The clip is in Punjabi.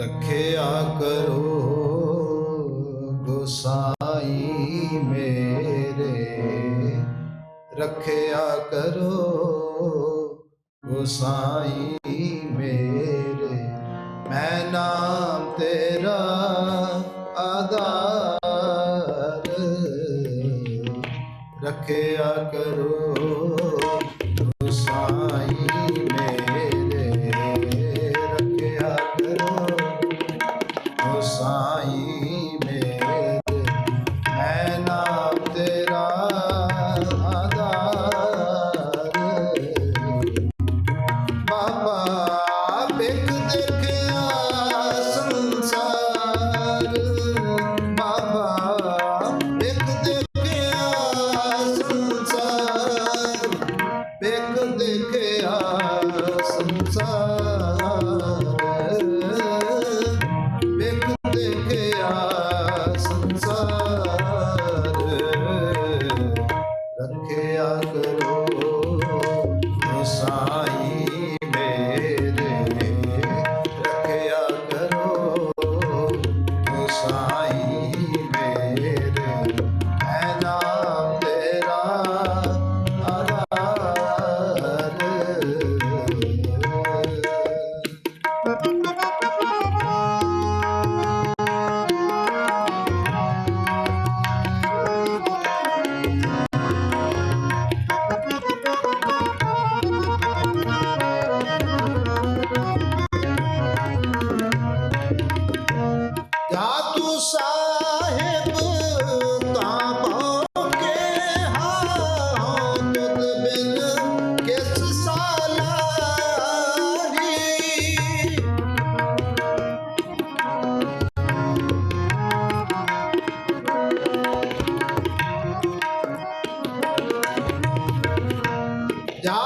ਰੱਖਿਆ ਕਰੋ ਗੋਸਾਈ ਮੇਰੇ। ਰੱਖਿਆ ਕਰੋ ਗੋਸਾਈ ਮੇਰੇ। ਮੈਂ ਨਾਮ ਤੇਰਾ ਆਧਾਰ। ਰੱਖਿਆ ਕਰੋ যা